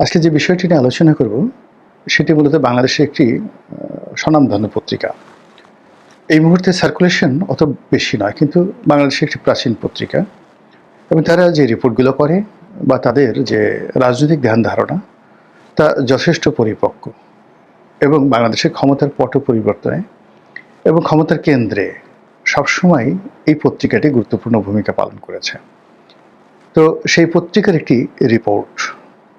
আজকে যে বিষয়টি নিয়ে আলোচনা করব, সেটি মূলত বাংলাদেশের একটি স্বনামধন্য পত্রিকা। এই মুহূর্তে সার্কুলেশন অত বেশি নয়, কিন্তু বাংলাদেশের একটি প্রাচীন পত্রিকা। এবং তারা যে রিপোর্টগুলো করে বা তাদের যে রাজনৈতিক ধ্যান ধারণা, তা যথেষ্ট পরিপক্ক। এবং বাংলাদেশের ক্ষমতার পট পরিবর্তনে এবং ক্ষমতার কেন্দ্রে সবসময় এই পত্রিকাটি গুরুত্বপূর্ণ ভূমিকা পালন করেছে। তো সেই পত্রিকার একটি রিপোর্ট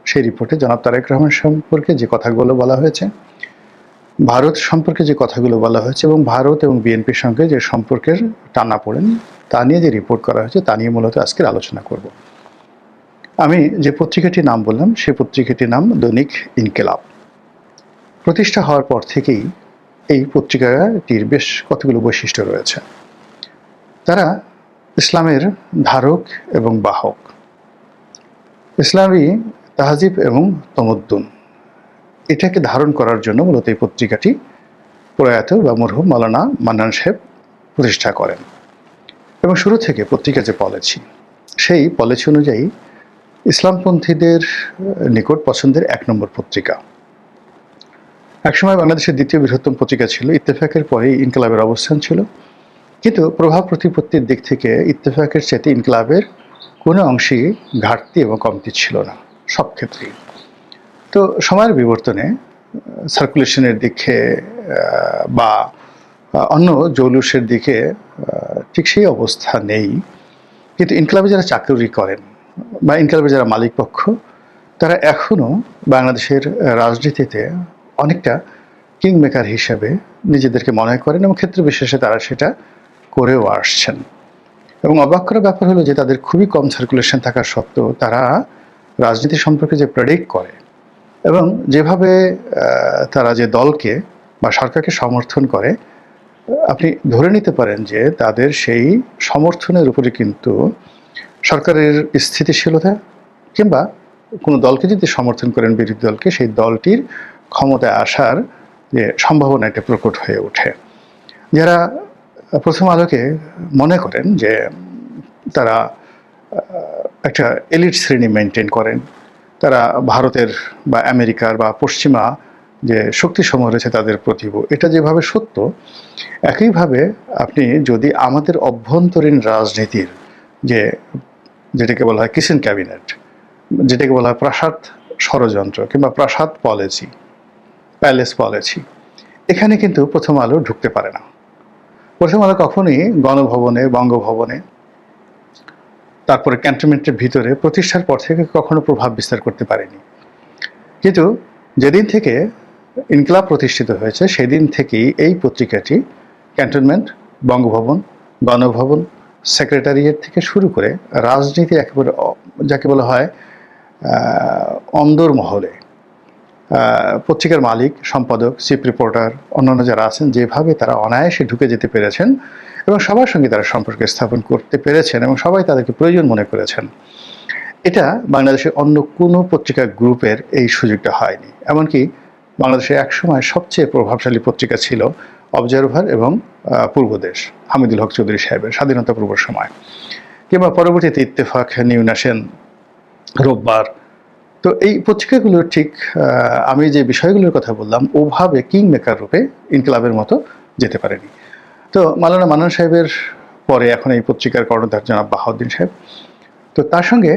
সেই রিপোর্টে জনাব তারেক রহমান সম্পর্কে যে কথাগুলো বলা হয়েছে, ভারত সম্পর্কে যে কথাগুলো বলা হয়েছে এবং ভারত এবং বিএনপির সঙ্গে যে সম্পর্কের টানা পড়েন, তা নিয়ে যে রিপোর্ট করা হয়েছে, তা নিয়ে মূলত আজকের আলোচনা করব। আমি যে পত্রিকাটির নাম বললাম সেই পত্রিকাটির নাম দৈনিক ইনকেলাব। প্রতিষ্ঠা হওয়ার পর থেকেই এই পত্রিকাটির বেশ কতগুলো বৈশিষ্ট্য রয়েছে। তারা ইসলামের ধারক এবং বাহক। ইসলামী তাহাজিব এবং তমদ্দুন। এটাকে ধারণ করার জন্য মূলত এই পত্রিকাটি প্রয়াত বা মরহুম মালানা মান্নান সাহেব প্রতিষ্ঠা করেন। এবং শুরু থেকে পত্রিকা যে পলিসি, সেই পলিসি অনুযায়ী ইসলামপন্থীদের নিকট পছন্দের এক নম্বর পত্রিকা। একসময় বাংলাদেশের দ্বিতীয় বৃহত্তম পত্রিকা ছিল, ইত্তেফাকের পরেই ইনকলাবের অবস্থান ছিল। কিন্তু প্রভাব প্রতিপত্তির দিক থেকে ইত্তেফাকের চেতে ইনকলাবের কোনো অংশেই ঘাটতি এবং কমতি ছিল না। সব ক্ষেত্রেই। তো সময়ের বিবর্তনে সার্কুলেশনের দিকে বা অন্য জৌলুসের দিকে ঠিক সেই অবস্থা নেই। কিন্তু ইনকলাবে যারা চাকরি করেন, বা ইনকলাবে যারা মালিক পক্ষ তারা এখনও বাংলাদেশের রাজনীতিতে অনেকটা কিং মেকার হিসেবে নিজেদেরকে মনে করেন এবং ক্ষেত্র বিশেষে তারা সেটা করেও আসছেন। এবং অবাক করার ব্যাপার হলো যে তাদের খুবই কম সার্কুলেশন থাকা সত্ত্বেও তারা রাজনীতি সম্পর্কে যে প্রেডিক্ট করে এবং যেভাবে তারা যে দলকে বা সরকারকে সমর্থন করে, আপনি ধরে নিতে পারেন যে তাদের সেই সমর্থনের উপরে কিন্তু সরকারের স্থিতিশীলতা কিংবা কোনো দলকে যদি সমর্থন করেন, বিরোধী দলকে, সেই দলটির ক্ষমতায় আসার যে সম্ভাবনা এটা প্রকট হয়ে ওঠে। যারা প্রথম আলোকে মনে করেন যে তারা একটা এলিট শ্রেণি মেনটেন করেন। তারা ভারতের বা আমেরিকার বা পশ্চিমা যে শক্তি শক্তিসমূহ রয়েছে তাদের প্রতিভ এটা যেভাবে সত্য, একইভাবে আপনি যদি আমাদের অভ্যন্তরীণ রাজনীতির যে, যেটাকে বলা হয় কিচেন ক্যাবিনেট যেটাকে বলা হয় প্রাসাদ ষড়যন্ত্র কিংবা প্রাসাদ পলিসি প্যালেস পলিসি এখানে কিন্তু প্রথম আলো ঢুকতে পারে না। প্রথম আলো কখনই গণভবনে, বঙ্গভবনে তারপরে ক্যান্টনমেন্টের ভিতরে প্রতিষ্ঠার পর থেকে কখনো প্রভাব বিস্তার করতে পারেনি। কিন্তু যেদিন থেকে ইনকলাব প্রতিষ্ঠিত হয়েছে, সেদিন থেকেই এই পত্রিকাটি ক্যান্টনমেন্ট বঙ্গভবন, গণভবন সেক্রেটারিয়েট থেকে শুরু করে রাজনীতি একেবারে, যাকে বলা হয় অন্দরমহলে পত্রিকার মালিক, সম্পাদক, চিফ রিপোর্টার, অন্যান্য যারা আছেন, যেভাবে তারা অনায়াসে ঢুকে যেতে পেরেছেন এবং সবার সঙ্গে তারা সম্পর্ক স্থাপন করতে পেরেছেন এবং সবাই তাদেরকে প্রয়োজন মনে করেছেন। এটা বাংলাদেশের অন্য কোনো পত্রিকা গ্রুপের এই সুযোগটা হয়নি। এমনকি বাংলাদেশের একসময় সবচেয়ে প্রভাবশালী পত্রিকা ছিল অবজারভার এবং পূর্বদেশ, হামিদুল হক চৌধুরী সাহেবের স্বাধীনতা পূর্ব সময়। কিংবা পরবর্তীতে ইত্তেফাক নিউ ন্যাশন রোববার তো এই পত্রিকাগুলো ঠিক আমি যে বিষয়গুলোর কথা বললাম, ওভাবে কিং মেকার রূপে ইনকলাবের মতো যেতে পারেনি। তো মালানা মান্নান সাহেবের পরে এখন এই পত্রিকার কর্ণধার জনাব বাহাউদ্দিন সাহেব। তো তার সঙ্গে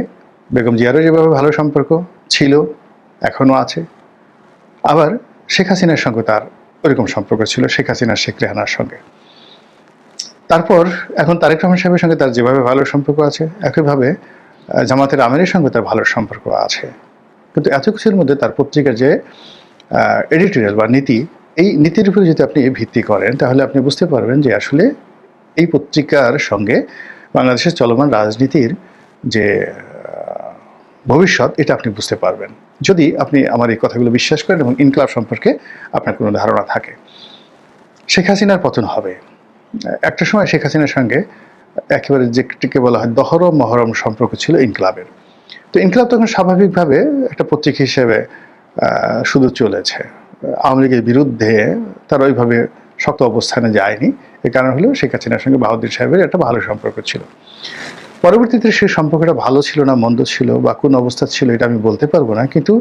বেগম জিয়ারও যেভাবে ভালো সম্পর্ক ছিল, এখনও আছে। আবার শেখ হাসিনার সঙ্গে তার ওরকম সম্পর্ক ছিল, শেখ হাসিনা, শেখ রেহানার সঙ্গে। তারপর এখন তারেক রহমান সাহেবের সঙ্গে তার যেভাবে ভালো সম্পর্ক আছে, একইভাবে জামাতের আমিরের সঙ্গে তার ভালো সম্পর্ক আছে। কিন্তু এত কিছুর মধ্যে তার পত্রিকার যে এডিটোরিয়াল বা নীতি, এই নীতির উপরে যদি আপনি ভিত্তি করেন, তাহলে আপনি বুঝতে পারবেন যে আসলে এই পত্রিকার সঙ্গে বাংলাদেশের চলমান রাজনীতির যে ভবিষ্যৎ, এটা আপনি বুঝতে পারবেন। যদি আপনি আমার এই কথাগুলো বিশ্বাস করেন এবং ইনকলাব সম্পর্কে আপনার কোনো ধারণা থাকে। শেখ হাসিনার পতন হবে। একটা সময় শেখ হাসিনার সঙ্গে একেবারে যেটিকে বলা হয় দহরম মহরম সম্পর্ক ছিল ইনকলাবের। তো ইনকলাব তখন স্বাভাবিকভাবে একটা পত্রিকা হিসেবে শুধু চলেছে। আওয়ামী লীগের বিরুদ্ধে তারা ওইভাবে শক্ত অবস্থানে যায়নি। এ কারণ হলো শেখ হাসিনার সঙ্গে বাহাদুর সাহেবের একটা ভালো সম্পর্ক ছিল। পরবর্তীতে সেই সম্পর্কটা ভালো ছিল না, মন্দ ছিল বা কোন অবস্থা ছিল এটা আমি বলতে পারব না। কিন্তু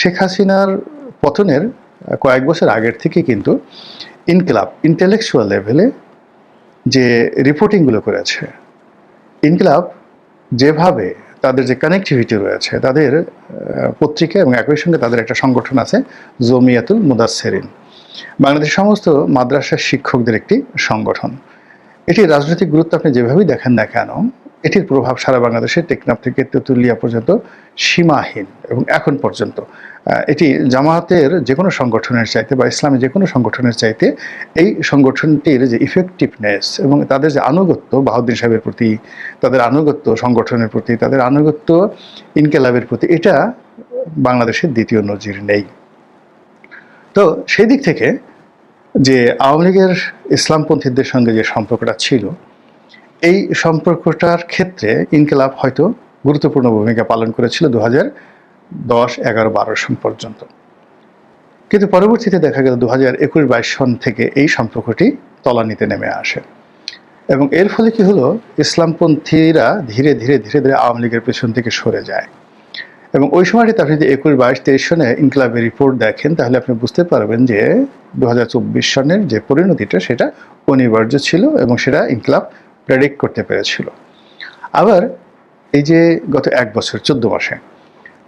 শেখ হাসিনার পতনের কয়েক বছর আগের থেকে কিন্তু ইনকলাব ইন্টেলেকচুয়াল লেভেলে যে রিপোর্টিংগুলো করেছে, ইনকলাব যেভাবে তাদের যে কানেকটিভিটি রয়েছে, তাদের পত্রিকা এবং একই সঙ্গে তাদের একটা সংগঠন আছে, জমিয়াতুল মুদাসেরিন বাংলাদেশের সমস্ত মাদ্রাসার শিক্ষকদের একটি সংগঠন। এটি রাজনৈতিক গুরুত্ব আপনি যেভাবেই দেখেন না কেন এটির প্রভাব সারা বাংলাদেশের টেকনাফ থেকে তেঁতুলিয়া পর্যন্ত সীমাহীন এবং এখন পর্যন্ত। এটি জামায়াতের যে কোনো সংগঠনের চাইতে বা ইসলামী যে কোনো সংগঠনের চাইতে এই সংগঠনটির যে ইফেক্টিভনেস এবং তাদের যে আনুগত্য, বাহাউদ্দিন সাহেবের প্রতি, তাদের আনুগত্য সংগঠনের প্রতি, তাদের আনুগত্য ইনকেলাবের প্রতি, এটা বাংলাদেশের দ্বিতীয় নজির নেই। তো সেই দিক থেকে যে আওয়ামী লীগের ইসলামপন্থীদের সঙ্গে যে সম্পর্কটা ছিল এই সম্পর্কটার ক্ষেত্রে ইনকেলাব হয়তো গুরুত্বপূর্ণ ভূমিকা পালন করেছিল দু হাজার দশ, এগারো, বারো সন পর্যন্ত। কিন্তু পরবর্তীতে দেখা গেল দু হাজার একুশ, বাইশ সন থেকে এই সম্পর্কটি তলানিতে নেমে আসে। এবং এর ফলে কি হলো? ইসলামপন্থীরা ধীরে ধীরে ধীরে ধীরে আওয়ামী লীগের পেছন থেকে সরে যায়। এবং ওই সময়টিতে আপনি যদি একুশ, বাইশ, তেইশ সনে ইনকলাবের রিপোর্ট দেখেন, তাহলে আপনি বুঝতে পারবেন যে দু হাজার চব্বিশ সনের যে পরিণতিটা, সেটা অনিবার্য ছিল এবং সেটা ইনকলাব প্রেডিক্ট করতে পেরেছিল। আবার এই যে গত এক বছর, চোদ্দ মাসে।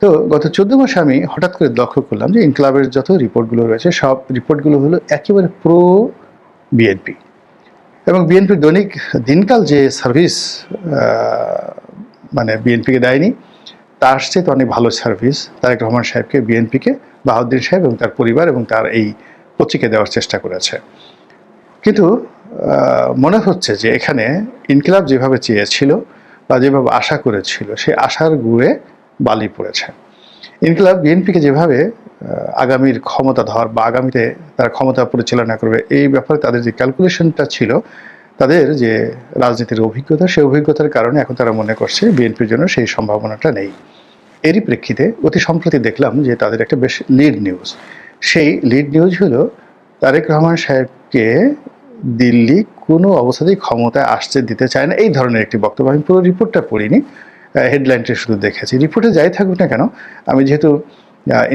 তো গত চোদ্দ মাসে আমি হঠাৎ করে লক্ষ্য করলাম যে ইনকলাবের যত রিপোর্টগুলো রয়েছে, সব রিপোর্টগুলো হলো একেবারে প্রো বিএনপি। এবং বিএনপির দৈনিক দিনকাল যে সার্ভিস মানে বিএনপিকে দেয়নি তার চেয়ে তো অনেক ভালো সার্ভিস। তারেক রহমান সাহেবকে, বিএনপিকে, বাহাউদ্দিন সাহেব এবং তার পরিবার এবং তার এই পত্রিকা দেওয়ার চেষ্টা করেছে। কিন্তু মনে হচ্ছে যে এখানে ইনকিলাব যেভাবে চেয়েছিল বা যেভাবে আশা করেছিল সেই আশার গুড়ে বালি পড়েছে। ইনকিলাব বিএনপিকে যেভাবে আগামীর ক্ষমতাধর বা আগামীতে তারা ক্ষমতা পরিচালনা করবে, এই ব্যাপারে তাদের যে ক্যালকুলেশনটা ছিল, তাদের যে রাজনীতির অভিজ্ঞতা, সেই অভিজ্ঞতার কারণে এখন তারা মনে করছে বিএনপির জন্য সেই সম্ভাবনাটা নেই। এরই প্রেক্ষিতে অতি সম্প্রতি দেখলাম যে তাদের একটা বেশ লিড নিউজ সেই লিড নিউজ হলো তারেক রহমান সাহেবকে দিল্লি কোনো অবস্থাতেই ক্ষমতায় আসতে দিতে চায় না। এই ধরনের একটি বক্তব্য আমি পুরো রিপোর্টটা পড়িনি। হেডলাইনটা শুধু দেখেছি। রিপোর্টে যাই থাকুক না কেন, আমি যেহেতু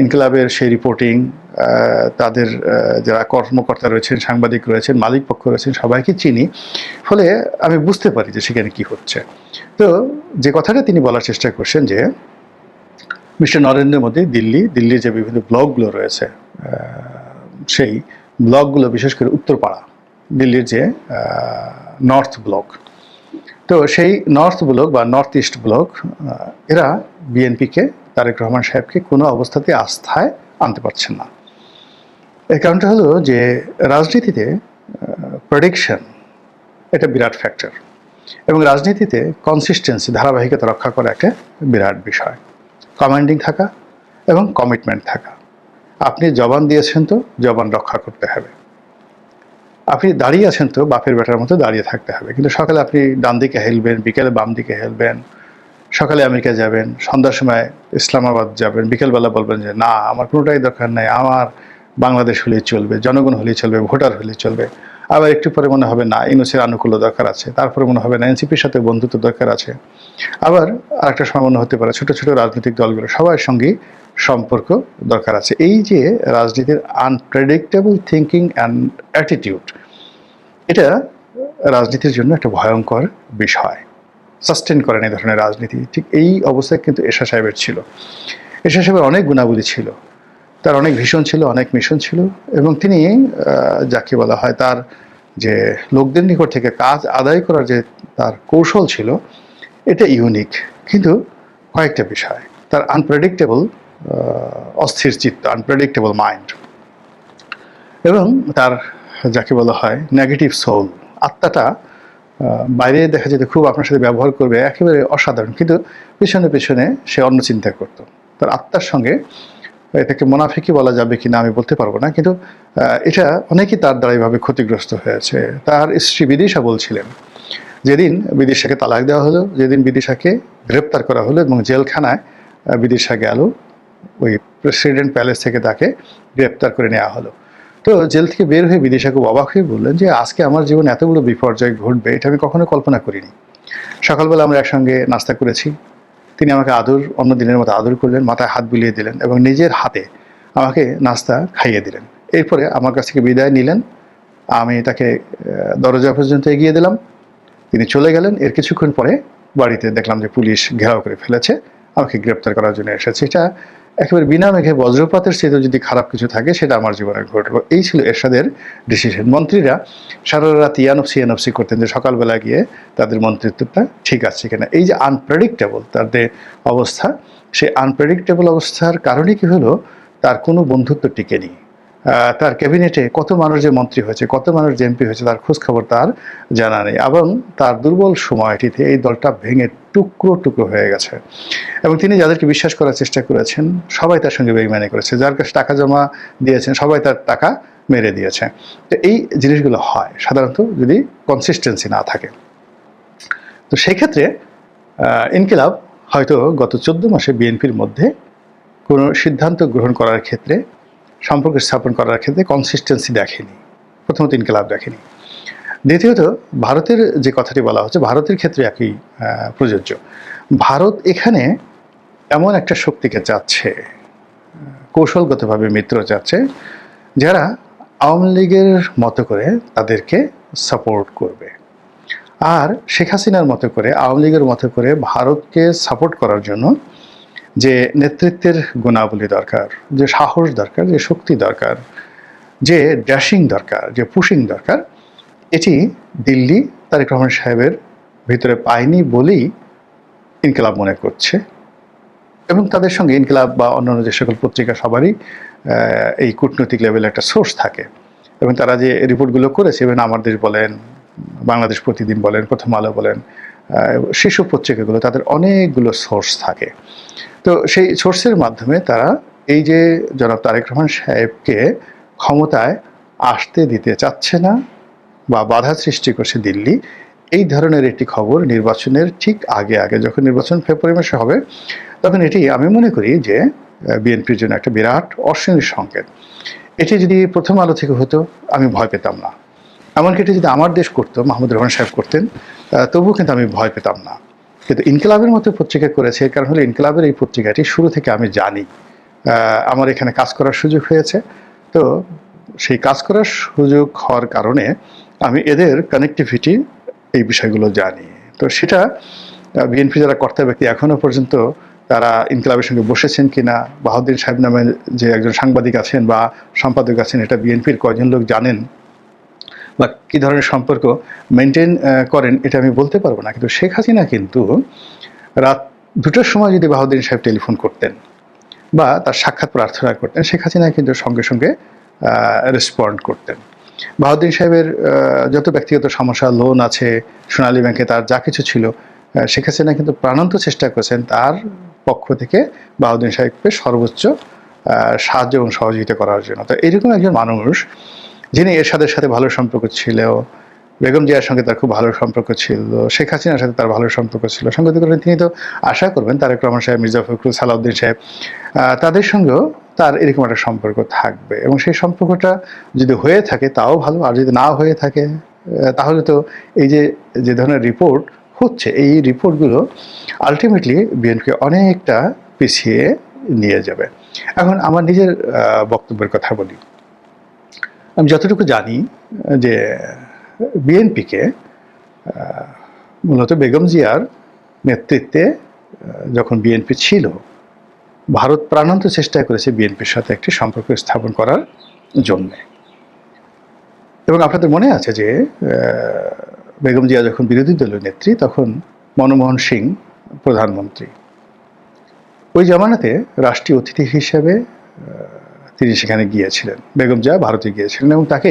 ইনকলাবের সেই রিপোর্টিং তাদের যারা কর্মকর্তা রয়েছেন, সাংবাদিক রয়েছেন, মালিক পক্ষ রয়েছেন, সবাইকে চিনি। ফলে আমি বুঝতে পারি যে সেখানে কি হচ্ছে। তো যে কথাটা তিনি বলার চেষ্টা করছেন যে, মিস্টার নরেন্দ্র মোদী দিল্লি, দিল্লির যে বিভিন্ন ব্লকগুলো রয়েছে সেই ব্লকগুলো বিশেষ করে উত্তরপাড়া দিল্লির যে নর্থ ব্লক তো সেই নর্থ ব্লক বা নর্থ ইস্ট ব্লক এরা বিএনপিকে তারেক রহমান সাহেবকে কোনো অবস্থাতে আস্থায় আনতে পারছেন না। এর কারণটা হলো যে, রাজনীতিতে প্রেডিকশন এটা বিরাট ফ্যাক্টর এবং রাজনীতিতে কনসিস্টেন্সি ধারাবাহিকতা রক্ষা করা একটা বিরাট বিষয়। কমান্ডিং থাকা এবং কমিটমেন্ট থাকা। আপনি জবান দিয়েছেন তো, জবান রক্ষা করতে হবে। আপনি দাঁড়িয়ে আছেন তো, বাপের বেটার মতো দাঁড়িয়ে থাকতে হবে। কিন্তু সকালে আপনি ডান দিকে হেলবেন, বিকেলে বাম দিকে হেলবেন, সকালে আমেরিকা যাবেন, সন্ধ্যার সময় ইসলামাবাদ যাবেন, বিকেলবেলা বলবেন যে, না, আমার কোনোটাই দরকার নাই, আমার বাংলাদেশ হলেই চলবে, জনগণ হলেই চলবে, ভোটার হলেই চলবে। আবার একটু পরে মনে হবে, না, ইউনুসের আনুকূল্য দরকার আছে। তারপরে মনে হবে, না, এনসিপির সাথে বন্ধুত্ব দরকার আছে। আবার আরেকটা সময় মনে হতে পারে, ছোট ছোট রাজনৈতিক দলগুলো সবার সঙ্গে সম্পর্ক দরকার আছে। এই যে রাজনীতির আনপ্রেডিক্টেবল থিঙ্কিং অ্যান্ড অ্যাটিটিউড এটা রাজনীতির জন্য একটা ভয়ঙ্কর বিষয়। সাস্টেন করেন এই ধরনের রাজনীতি। ঠিক এই অবস্থায় কিন্তু এশা সাহেবের ছিল। এশা সাহেবের অনেক গুণাবলী ছিল। তার অনেক ভীষণ ছিল, অনেক মিশন ছিল এবং তিনি যাকে বলা হয় তার যে লোকদের নিকট থেকে কাজ আদায় করার যে তার কৌশল ছিল, এটা ইউনিক কিন্তু কয়েকটা বিষয়, তার আনপ্রেডিক্টেবল অস্থির চিত্ত আনপ্রেডিক্টেবল মাইন্ড এবং তার যাকে বলা হয় নেগেটিভ সোল আত্মাটা বাইরে দেখা যেত খুব আপনার সাথে ব্যবহার করবে, একেবারে অসাধারণ। কিন্তু পিছনে পেছনে সে অন্য চিন্তা করত। তার আত্মার সঙ্গে এটাকে মোনাফিকি বলা যাবে কি না আমি বলতে পারব না, কিন্তু এটা অনেকেই তার দ্বারা এইভাবে ক্ষতিগ্রস্ত হয়েছে। তার স্ত্রী বিদিশা বলছিলেন, যেদিন বিদিশাকে তালাক দেওয়া হলো, যেদিন বিদিশাকে গ্রেপ্তার করা হলো এবং জেলখানায় বিদিশা গেল, ওই প্রেসিডেন্ট প্যালেস থেকে তাকে গ্রেপ্তার করে নেওয়া হলো। তো জেল থেকে বের হয়ে বিদিশা খুব অবাক হয়ে বললেন যে, আজকে আমার জীবনে এতগুলো বিপর্যয় ঘটবে, এটা আমি কখনো কল্পনা করিনি। সকালবেলা আমরা একসঙ্গে নাস্তা করেছি তিনি আমাকে আদর, অন্য দিনের মতো আদর করলেন, মাথায় হাত বুলিয়ে দিলেন এবং নিজের হাতে আমাকে নাস্তা খাইয়ে দিলেন। এরপরে আমার কাছ থেকে বিদায় নিলেন। আমি তাকে দরজা পর্যন্ত এগিয়ে দিলাম। তিনি চলে গেলেন। এর কিছুক্ষণ পরে বাড়িতে দেখলাম যে পুলিশ ঘেরাও করে ফেলেছে। আমাকে গ্রেপ্তার করার জন্য এসেছে। এটা একেবারে বিনা মেঘে বজ্রপাতের চেয়ে যদি খারাপ কিছু থাকে সেটা আমার জীবনে ঘটলো এই ছিল এরশাদের ডিসিশন মন্ত্রীরা সারা রাত ইয়ানফসি ইয়ানফসি করতেন যে সকালবেলা গিয়ে তাদের মন্ত্রিত্বটা ঠিক আছে কিনা। এই যে আনপ্রেডিক্টেবল তাদের অবস্থা সেই আনপ্রেডিক্টেবল অবস্থার কারণে কি হলো? তার কোনো বন্ধুত্ব টিকে আহ, তার ক্যাবিনেটে কত মানুষ যে মন্ত্রী হয়েছে, কত মানুষ যে এমপি হয়েছে তার খোঁজ খবর তার জানা নেই এবং তার দুর্বল সময়টিতে এই দলটা ভেঙে টুকরো টুকরো হয়ে গেছে। এবং তিনি যাদেরকে বিশ্বাস করার চেষ্টা করেছেন, সবাই তার সঙ্গে বেইমানি করেছে। যার কাছে টাকা জমা দিয়েছেন, সবাই তার টাকা মেরে দিয়েছে। তো এই জিনিসগুলো হয় সাধারণত যদি কনসিস্টেন্সি না থাকে। তো সেই ক্ষেত্রে ইনকিলাব হয়তো গত চোদ্দ মাসে বিএনপির মধ্যে কোনো সিদ্ধান্ত গ্রহণ করার ক্ষেত্রে সম্পর্ক স্থাপন করার ক্ষেত্রে কনসিস্টেন্সি দেখেনি। প্রথমত ইনকিলাব দেখেনি। দ্বিতীয়ত, ভারতের যে কথাটি বলা হচ্ছে, ভারতের ক্ষেত্রে একই প্রযোজ্য। ভারত এখানে এমন একটা শক্তিকে চাচ্ছে, কৌশলগতভাবে মিত্র চাচ্ছে, যারা আওয়ামী লীগের মতো করে তাদেরকে সাপোর্ট করবে। আর শেখ হাসিনার মতো করে, আওয়ামী লীগের মতো করে ভারতকে সাপোর্ট করার জন্য যে নেতৃত্বের গুণাবলী দরকার, যে সাহস দরকার, যে শক্তি দরকার, যে ড্যাশিং দরকার, যে পুশিং দরকার, এটি দিল্লি তারেক রহমান সাহেবের ভিতরে পায়নি বলেই ইনকিলাব মনে করছে। এবং তাদের সঙ্গে ইনকিলাব বা অন্যান্য যে সকল পত্রিকা সবারই এই কূটনৈতিক লেভেলে একটা সোর্স থাকে। এবং তারা যে রিপোর্টগুলো করেছে এবং আমার দেশ বলেন, বাংলাদেশ প্রতিদিন বলেন, প্রথম আলো বলেন সেসব পত্রিকাগুলো তাদের অনেকগুলো সোর্স থাকে। তো সেই সোর্সের মাধ্যমে তারা এই যে জনাব তারেক রহমান সাহেবকে ক্ষমতায় আসতে দিতে চাচ্ছে না বা বাধা সৃষ্টি করছে দিল্লি, এই ধরনের একটি খবর নির্বাচনের ঠিক আগে আগে যখন নির্বাচন ফেব্রুয়ারি মাসে হবে, তখন এটি আমি মনে করি যে বিএনপির জন্য একটা বিরাট অর্শনীয় সংকেত। এটি যদি প্রথম আলো থেকে হতো, আমি ভয় পেতাম না। এমনকি এটি যদি আমার দেশ করতো মাহমুদ রহমান সাহেব করতেন তবুও কিন্তু আমি ভয় পেতাম না। কিন্তু ইনকিলাবের মতো পত্রিকা করেছে, এর কারণ হলো ইনকিলাবের এই পত্রিকাটি শুরু থেকে আমি জানি। আমার এখানে কাজ করার সুযোগ হয়েছে। তো সেই কাজ করার সুযোগ হওয়ার কারণে আমি এদের কানেক্টিভিটি এই বিষয়গুলো জানি। তো সেটা বিএনপি যারা কর্তা ব্যক্তি এখনও পর্যন্ত তারা ইনকিলাবের সঙ্গে বসেছেন কিনা বাহাদুর সাহেব নামে যে একজন সাংবাদিক আছেন বা সম্পাদক আছেন, এটা বিএনপির কয়জন লোক জানেন বা কী ধরনের সম্পর্ক মেনটেন করেন, এটা আমি বলতে পারব না। কিন্তু শেখ হাসিনা কিন্তু রাত দুটোর সময় যদি বাহাউদ্দিন সাহেব টেলিফোন করতেন বা তার সাক্ষাৎ প্রার্থনা করতেন, শেখ হাসিনা কিন্তু সঙ্গে সঙ্গে রেসপন্ড করতেন। বাহাউদ্দিন সাহেবের যত ব্যক্তিগত সমস্যা লোন আছে, সোনালী ব্যাংকে তার যা কিছু ছিল শেখ হাসিনা কিন্তু প্রাণান্ত চেষ্টা করেছেন তার পক্ষ থেকে বাহাউদ্দিন সাহেবকে সর্বোচ্চ সাহায্য এবং সহযোগিতা করার জন্য। তো এরকম একজন মানুষ যিনি এরশাদের সাথে ভালো সম্পর্ক ছিল বেগম জিয়ার সঙ্গে তার খুব ভালো সম্পর্ক ছিল, শেখ হাসিনার সাথে তার ভালো সম্পর্ক ছিল। করে তিনি তো আশা করবেন তারেক রহমান সাহেব, মির্জা ফখরুল, সালাউদ্দিন সাহেব তাদের সঙ্গেও তার এরকম একটা সম্পর্ক থাকবে। এবং সেই সম্পর্কটা যদি হয়ে থাকে, তাও ভালো। আর যদি না হয়ে থাকে তাহলে তো এই যে যে ধরনের রিপোর্ট হচ্ছে, এই রিপোর্টগুলো আলটিমেটলি বিএনপি অনেকটা পিছিয়ে নিয়ে যাবে। এখন আমার নিজের বক্তব্যের কথা বলি। আমি যতটুকু জানি, যে বিএনপিকে মূলত বেগম জিয়ার নেতৃত্বে যখন বিএনপি ছিল, ভারত প্রাণান্ত চেষ্টা করেছে বিএনপির সাথে একটি সম্পর্ক স্থাপন করার জন্যে। এবং আপনাদের মনে আছে যে বেগম জিয়া যখন বিরোধী দলীয় নেত্রী, তখন মনমোহন সিং প্রধানমন্ত্রী। ওই জামানাতে রাষ্ট্রীয় অতিথি হিসেবে তিনি সেখানে গিয়েছিলেন। বেগম জিয়া ভারতে গিয়েছিলেন এবং তাকে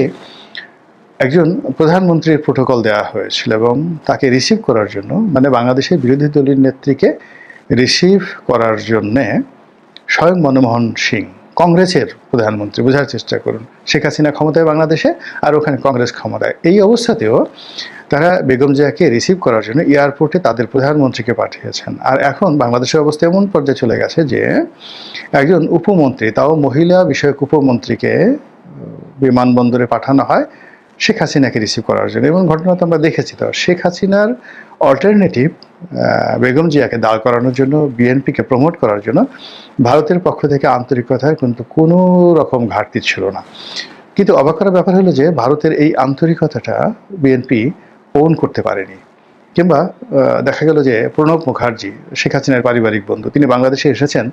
একজন প্রধানমন্ত্রীর প্রোটোকল দেওয়া হয়েছিল এবং তাকে রিসিভ করার জন্য মানে বাংলাদেশের বিরোধী দলীয় নেত্রীকে রিসিভ করার জন্যে স্বয়ং মনমোহন সিং কংগ্রেসের প্রধানমন্ত্রী, বোঝার চেষ্টা করুন। শেখ হাসিনা ক্ষমতায় বাংলাদেশে আর ওখানে কংগ্রেস ক্ষমতায়। এই অবস্থাতেও তারা বেগম জিয়াকে রিসিভ করার জন্য এয়ারপোর্টে তাদের প্রধানমন্ত্রীকে পাঠিয়েছেন। আর এখন বাংলাদেশের অবস্থা এমন পর্যায়ে চলে গেছে যে, একজন উপমন্ত্রী, তাও মহিলা বিষয়ক উপমন্ত্রীকে বিমানবন্দরে পাঠানো হয়। শেখ হাসিনাকে রিসিভ করার জন্য। এবং ঘটনা তো আমরা দেখেছি তো। শেখ হাসিনার অল্টারনেটিভ বেগম জিয়াকে দাঁড় করানোর জন্য বিএনপিকে প্রমোট করার জন্য ভারতের পক্ষ থেকে আন্তরিকতার কিন্তু কোনো রকম ঘাটতি ছিল না। কিন্তু অবাক করার ব্যাপার হলো যে, ভারতের এই আন্তরিকতাটা বিএনপি ওন করতে পারেনি। কিংবা দেখা গেল যে প্রণব মুখার্জি, শেখ হাসিনার পারিবারিক বন্ধু, তিনি বাংলাদেশে এসেছেন।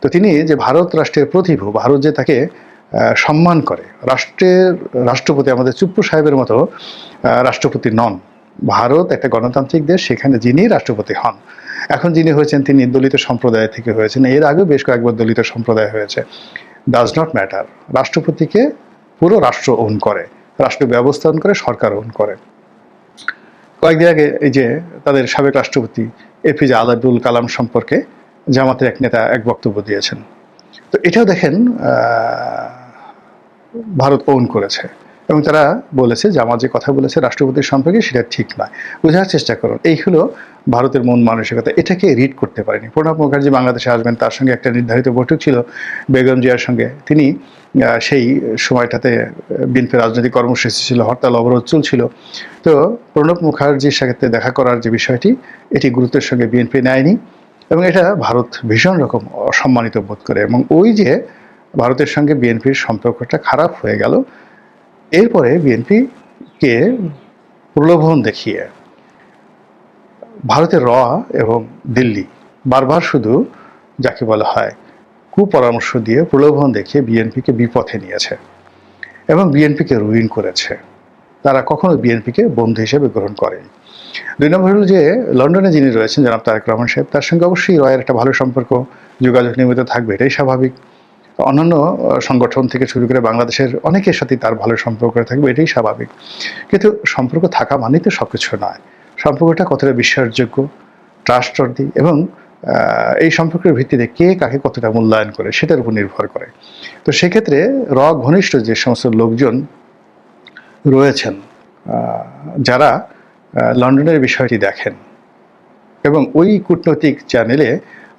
তো তিনি যে ভারত রাষ্ট্রের প্রতিভু, ভারত যে তাকে সম্মান করে। রাষ্ট্রের, রাষ্ট্রপতি আমাদের চুপ্পু সাহেবের মতো রাষ্ট্রপতি নন। ভারত একটা গণতান্ত্রিক দেশ, সেখানে যিনি রাষ্ট্রপতি হন। এখন যিনি হয়েছেন, তিনি দলিত সম্প্রদায় থেকে হয়েছেন। এর আগেও বেশ কয়েকবার দলিত সম্প্রদায় হয়েছে। ডাজ নট ম্যাটার রাষ্ট্রপতিকে পুরো রাষ্ট্র ওন করে। রাষ্ট্র ব্যবস্থা ওন করে, সরকার ওন করে। কয়েকদিন আগে এই যে তাদের সাবেক রাষ্ট্রপতি এপিজে আলাদুল কালাম সম্পর্কে জামাতের এক নেতা এক বক্তব্য দিয়েছেন। তো এটাও দেখেন ভারত ওন করেছে। এবং তারা বলেছে জামাত যে কথা বলেছে রাষ্ট্রপতির সম্পর্কে সেটা ঠিক নয়। বোঝার চেষ্টা করুন, এই হলো ভারতের মন মানসিকতা। এটাকে রিড করতে পারেনি। প্রণব মুখার্জি বাংলাদেশে আসবেন, তার সঙ্গে একটা নির্ধারিত বৈঠক ছিল বেগম জিয়ার সঙ্গে। তিনি সেই সময়টাতে বিএনপি রাজনৈতিক কর্মসূচি ছিল, হরতাল অবরোধ চলছিল। তো প্রণব মুখার্জির সাথে দেখা করার যে বিষয়টি, এটি গুরুত্বের সঙ্গে বিএনপি নেয়নি। এবং এটা ভারত ভীষণ রকম অসম্মানিত বোধ করে। এবং ওই যে ভারতের সঙ্গে বিএনপির সম্পর্কটা খারাপ হয়ে গেল। এরপরে বিএনপিকে প্রলোভন দেখিয়ে ভারতের র এবং দিল্লি বারবার শুধু যাকে বলা হয় কুপরামর্শ দিয়ে প্রলোভন দেখিয়ে বিএনপিকে বিপথে নিয়েছে এবং বিএনপিকে রুইন করেছে। তারা কখনো বিএনপিকে বন্ধু হিসেবে গ্রহণ করেনি। দুই নম্বর হলো যে, লন্ডনে যিনি রয়েছেন জনাব তারেক রহমান সাহেব, তার সঙ্গে অবশ্যই রয়ের একটা ভালো সম্পর্ক, যোগাযোগ নিয়মিত থাকবে, এটাই স্বাভাবিক। অন্যান্য সংগঠন থেকে শুরু করে বাংলাদেশের অনেকের সাথে তার ভালো সম্পর্ক থাকবে, এটাই স্বাভাবিক। কিন্তু সম্পর্ক থাকা মানেই তো সব কিছু নয়। সম্পর্কটা কতটা বিশ্বাসযোগ্য ট্রাস্টওয়ার্দি এবং এই সম্পর্কের ভিত্তিতে কে কাকে কতটা মূল্যায়ন করে সেটার উপর নির্ভর করে। তো সেক্ষেত্রে র, ঘনিষ্ঠ যে সমস্ত লোকজন রয়েছেন যারা লন্ডনের বিষয়টি দেখেন এবং ওই কূটনৈতিক চ্যানেলে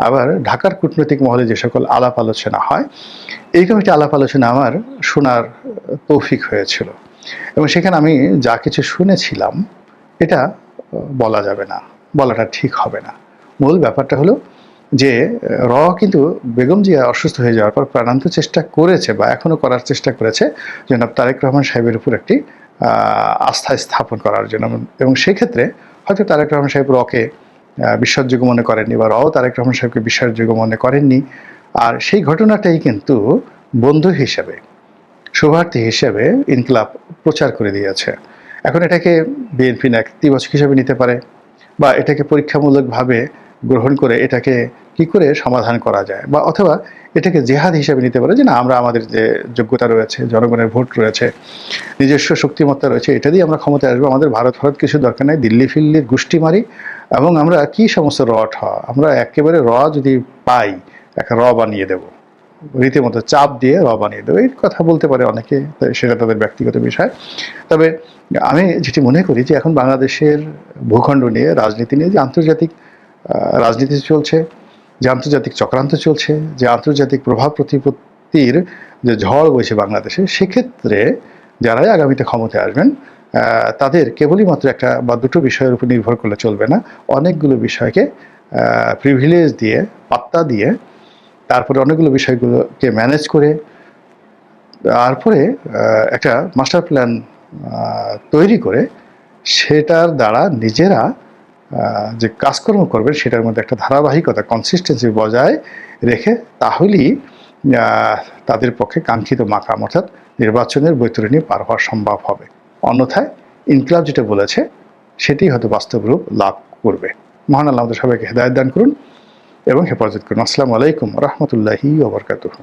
আবার ঢাকার কূটনৈতিক মহলে যে সকল আলাপ আলোচনা হয়, এই কমিটি আলাপ আলোচনা আমার শোনার তৌফিক হয়েছিল। এবং সেখানে আমি যা কিছু শুনেছিলাম, এটা বলা যাবে না, বলাটা ঠিক হবে না। মূল ব্যাপারটা হলো যে, র কিন্তু বেগম জিয়া অসুস্থ হয়ে যাওয়ার পর প্রাণান্ত চেষ্টা করেছে বা এখনও করার চেষ্টা করেছে জনাব তারেক রহমান সাহেবের উপর একটি আস্থা স্থাপন করার জন্য। এবং সেক্ষেত্রে হয়তো তারেক রহমান সাহেব রকে বিশ্বাসযোগ্য মনে করেননি বা রাও তারেক রহমান সাহেবকে বিশ্বাসযোগ্য মনে করেননি। আর সেই ঘটনাটাই কিন্তু বন্ধু হিসেবে, শুভার্থী হিসেবে ইনকলাব প্রচার করে দিয়েছে। এখন এটাকে বিএনপি নেতিবাচক হিসেবে নিতে পারে বা এটাকে পরীক্ষামূলকভাবে গ্রহণ করে এটাকে কি করে সমাধান করা যায়? বা অথবা এটাকে জেহাদ হিসেবে নিতে পারে যে না, আমরা আমাদের যে যোগ্যতা রয়েছে, জনগণের ভোট রয়েছে, নিজস্ব শক্তিমত্তা রয়েছে, এটা দিয়ে আমরা ক্ষমতায় আসব, আমাদের ভারত ভারত কিছু দরকার নেই, দিল্লি ফিল্লির গোষ্ঠী মারি, এবং আমরা কি সমস্ত র ঠ আমরা একেবারে র যদি পাই একটা র বানিয়ে দেবো। রীতিমতো চাপ দিয়ে র বানিয়ে দেবো। এই কথা বলতে পারে অনেকে সেটা তাদের ব্যক্তিগত বিষয়। তবে আমি যেটি মনে করি যে এখন বাংলাদেশের ভূখণ্ড নিয়ে, রাজনীতি নিয়ে যে আন্তর্জাতিক রাজনীতি চলছে, যে আন্তর্জাতিক চক্রান্ত চলছে, যে আন্তর্জাতিক প্রভাব প্রতিপত্তির যে ঝড় বইছে বাংলাদেশে, সেক্ষেত্রে যারাই আগামীতে ক্ষমতায় আসবেন তাদের কেবলই একটা বা দুটো বিষয়ের উপর নির্ভর করলে চলবে না। অনেকগুলো বিষয়কে প্রিভিলেজ দিয়ে, পাত্তা দিয়ে, তারপরে অনেকগুলো বিষয়গুলোকে ম্যানেজ করে, তারপরে একটা মাস্টার প্ল্যান তৈরি করে, সেটার দ্বারা নিজেরা যে কাজকর্ম করবেন সেটার মধ্যে একটা ধারাবাহিকতা কনসিস্টেন্সি বজায় রেখে তাহলেই তাদের পক্ষে কাঙ্ক্ষিত মাকাম, অর্থাৎ নির্বাচনের বৈতরণী পার হওয়া সম্ভব হবে। অন্যথায়, ইনকলাব যেটা বলেছে সেটি হয়তো বাস্তব রূপ লাভ করবে। মহান আল্লাহ আমাদের সবাইকে হেদায়ত দান করুন এবং হেফাজত করুন। আসসালামু আলাইকুম রহমতুল্লাহি ওবরকাতুহ